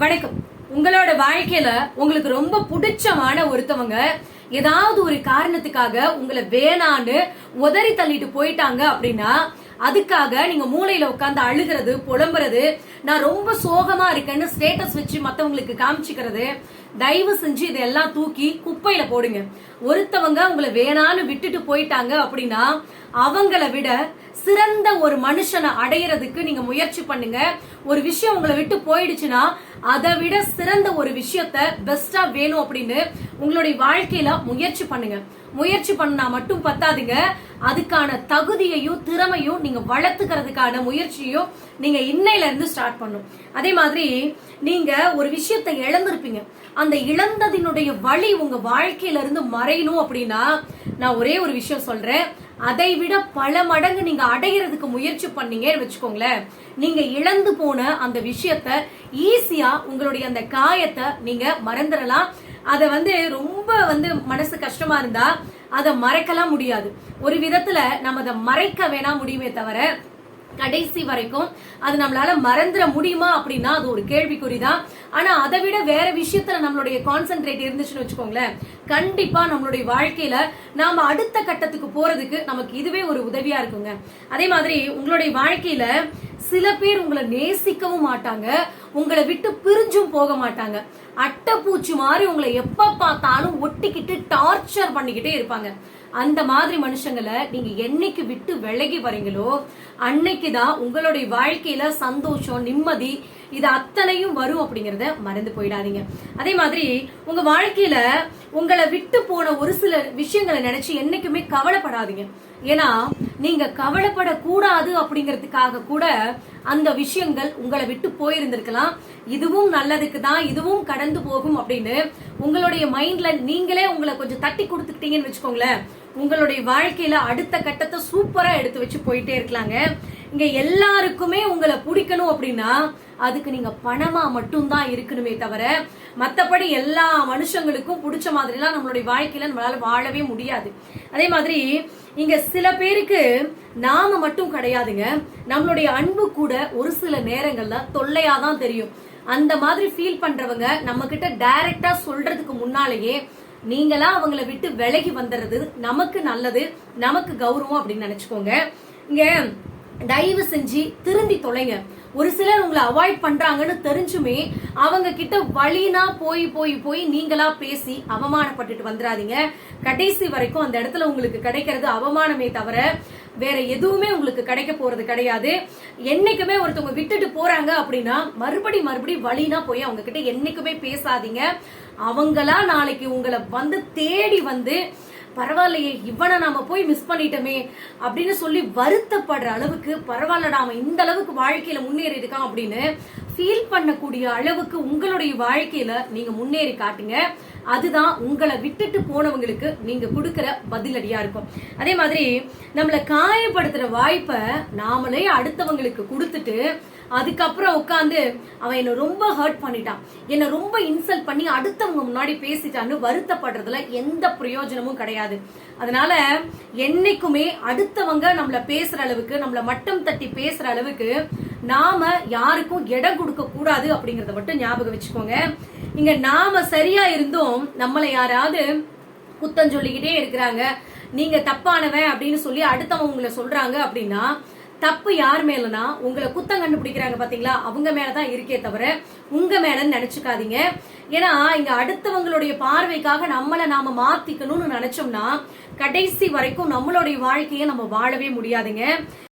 வணக்கம். உங்களோட வாழ்க்கையில உங்களுக்கு ரொம்ப பிடிச்சமான ஒருத்தவங்க ஏதாவது ஒரு காரணத்துக்காக உங்களை வேணான்னு உதறி தள்ளிட்டு போயிட்டாங்க அப்படின்னா அதுக்காக நீங்க மூளையில உட்காந்து அழுகிறது புலம்புறது நான் ரொம்ப சோகமா இருக்கேன்னு ஸ்டேட்டஸ் வச்சு மத்தவங்களுக்கு காமிச்சுக்கிறது தயவு செஞ்சு இதெல்லாம் தூக்கி குப்பையில போடுங்க. ஒருத்தவங்க உங்களை வேணான்னு விட்டுட்டு போயிட்டாங்க அப்படின்னா அவங்கள விட சிறந்த ஒரு மனுஷனை அடையிறதுக்கு நீங்க முயற்சி பண்ணுங்க. ஒரு விஷயம் உங்களை விட்டு போயிடுச்சுன்னா அதை விட சிறந்த ஒரு விஷயத்த பெஸ்டா வேணும் அப்படின்னு உங்களுடைய வாழ்க்கையில முயற்சி பண்ணுங்க. முயற்சி பண்ணா மட்டும் பத்தாதுங்க. அதுக்கான தகுதியையும் திறமையும் நீங்க வளர்த்துக்கிறதுக்கான முயற்சியும் நீங்க இன்னையில இருந்து ஸ்டார்ட் பண்ணும். அதே மாதிரி நீங்க ஒரு விஷயத்தை இழந்திருப்பீங்க. அந்த இழந்ததினுடைய வழி உங்க வாழ்க்கையில இருந்து மறையணும் அப்படின்னா நான் ஒரே ஒரு விஷயம் சொல்றேன். அதை விட பல மடங்கு நீங்க அடையிறதுக்கு முயற்சி பண்ணீங்கன்னு வச்சுக்கோங்களேன். நீங்க இழந்து போன அந்த விஷயத்த ஈஸியா உங்களுடைய அந்த காயத்தை நீங்க மறந்துடலாம். அதை வந்து ரொம்ப வந்து மனசு கஷ்டமா இருந்தா அதை மறைக்கலாம் முடியாது. ஒரு விதத்துல நம்ம அதை மறைக்க வேணா முடியுமே தவிர கடைசி வரைக்கும் அது நம்மளால மறந்துட முடியுமா அப்படின்னா அது ஒரு கேள்விக்குறிதான். ஆனா அதை விட வேற விஷயத்துல நம்மளுடைய கான்சென்ட்ரேட் இருந்துச்சுன்னு வச்சுக்கோங்களேன். கண்டிப்பா நம்மளுடைய வாழ்க்கையில நாம அடுத்த கட்டத்துக்கு போறதுக்கு நமக்கு இதுவே ஒரு உதவியா இருக்குங்க. அதே மாதிரி உங்களுடைய வாழ்க்கையில சில பேர் உங்களை நேசிக்கவும் மாட்டாங்க. உங்களை விட்டு பிரிஞ்சும் போக மாட்டாங்க. அட்டைப்பூச்சி மாதிரி உங்களை எப்ப பார்த்தாலும் ஒட்டிக்கிட்டு டார்ச்சர் பண்ணிக்கிட்டே இருப்பாங்க. அந்த மாதிரி மனுஷங்களை நீங்க என்னைக்கு விட்டு விலகி வரீங்களோ அன்னைக்கு தான் உங்களுடைய வாழ்க்கையில சந்தோஷம் நிம்மதி இது அத்தனையும் வரும் அப்படிங்கறத மறந்து போயிடாதீங்க. அதே மாதிரி உங்க வாழ்க்கையில உங்களை விட்டு போன ஒரு சில விஷயங்களை நினைச்சு என்னைக்குமே கவலைப்படாதீங்க. ஏன்னா நீங்க கவலைப்படக்கூடாது அப்படிங்கறதுக்காக கூட அந்த விஷயங்கள் உங்களை விட்டு போயிருந்திருக்கலாம். இதுவும் நல்லதுக்கு தான் இதுவும் கடந்து போகும் அப்படின்னு உங்களுடைய மைண்ட்ல நீங்களே உங்களை கொஞ்சம் தட்டி கொடுத்துக்கிட்டீங்கன்னு வச்சுக்கோங்களேன். உங்களுடைய வாழ்க்கையில அடுத்த கட்டத்தை சூப்பரா எடுத்து வச்சு போயிட்டே இருக்கலாங்க. இங்க எல்லாருக்குமே உங்களை பிடிக்கணும் அப்படின்னா அதுக்கு நீங்க பணமா மட்டும்தான் இருக்கணுமே தவிர மத்தபடி எல்லா மனுஷங்களுக்கும் பிடிச்ச மாதிரிலாம் நம்மளுடைய வாழ்க்கையில நம்மளால வாழவே முடியாது. அதே மாதிரி இங்க சில பேருக்கு நாம மட்டும் கிடையாதுங்க. நம்மளுடைய அன்பு கூட ஒரு சில நேரங்கள்ல தொல்லையா தான் தெரியும். அந்த மாதிரி ஃபீல் பண்றவங்க நம்ம கிட்ட டைரக்டா சொல்றதுக்கு முன்னாலேயே நீங்களா அவங்கள விட்டு விலகி வந்துடுறது நமக்கு நல்லது நமக்கு கௌரவம் அப்படின்னு நினைச்சுக்கோங்க. இங்க தயவு செஞ்சு திருந்தி தொலைங்க. ஒரு சிலர் உங்களை அவாய்ட் பண்றாங்கன்னு தெரிஞ்சுமே அவங்க கிட்ட வழினா போய் போய் போய் நீங்களா பேசி அவமானப்பட்டுட்டு வந்துடாதீங்க கடைசி வரைக்கும் அந்த இடத்துல உங்களுக்கு கிடைக்கிறது அவமானமே தவிர வேற எதுவுமே உங்களுக்கு கிடைக்க போறது கிடையாது. என்னைக்குமே ஒருத்தவங்க விட்டுட்டு போறாங்க அப்படின்னா மறுபடி மறுபடி வழினா போய் அவங்க கிட்ட என்னைக்குமே பேசாதீங்க. அவங்களா நாளைக்கு உங்களை வந்து தேடி வந்து பரவாயில்லையே இவனை நாம போய் மிஸ் பண்ணிட்டோமே அப்படின்னு சொல்லி வருத்தப்படுற அளவுக்கு பரவாயில்ல நாம இந்த அளவுக்கு வாழ்க்கையில முன்னேறி இருக்கான் அப்படின்னு ஃபீல் பண்ணக்கூடிய அளவுக்கு உங்களுடைய வாழ்க்கையில நீங்க முன்னேறி காட்டுங்க. அதுதான் உங்களை விட்டுட்டு போனவங்களுக்கு நீங்க கொடுக்கற பதிலடியா இருக்கும். அதே மாதிரி நம்மளை காயப்படுத்துற வாய்ப்பை நாமளே அடுத்தவங்களுக்கு கொடுத்துட்டு அதுக்கப்புறம் உட்காந்து அவன் என்னை ரொம்ப ஹர்ட் பண்ணிட்டான். என்னை ரொம்ப இன்சல்ட் பண்ணி அடுத்தவங்க முன்னாடி பேசிட்டான்னு வருத்தப்படுறதுல எந்த பிரயோஜனமும் கிடையாது. அதனால என்னைக்குமே அடுத்தவங்க நம்மள பேசுற அளவுக்கு நம்மள மட்டம் தட்டி பேசுற அளவுக்கு நாம யாருக்கும் இடம் கொடுக்க கூடாது அப்படிங்கறத மட்டும் ஞாபகம் வச்சுக்கோங்க. இங்க நாம சரியா இருந்தும் நம்மளை யாராவது குத்தம் சொல்லிக்கிட்டே இருக்கிறாங்க நீங்க தப்பானவன் அப்படின்னு சொல்லி அடுத்தவங்க உங்களை சொல்றாங்க அப்படின்னா தப்பு யார் மேலனா உங்களை குத்தம் கண்டுபிடிக்கிறாங்க பாத்தீங்களா அவங்க மேலதான் இருக்கே தவிர உங்க மேலன்னு நினைச்சுக்காதீங்க. ஏன்னா இங்க அடுத்தவங்களுடைய பார்வைக்காக நம்மளை நாம மாத்திக்கணும்னு நினைச்சோம்னா கடைசி வரைக்கும் நம்மளுடைய வாழ்க்கையை நம்ம வாழவே முடியாதுங்க.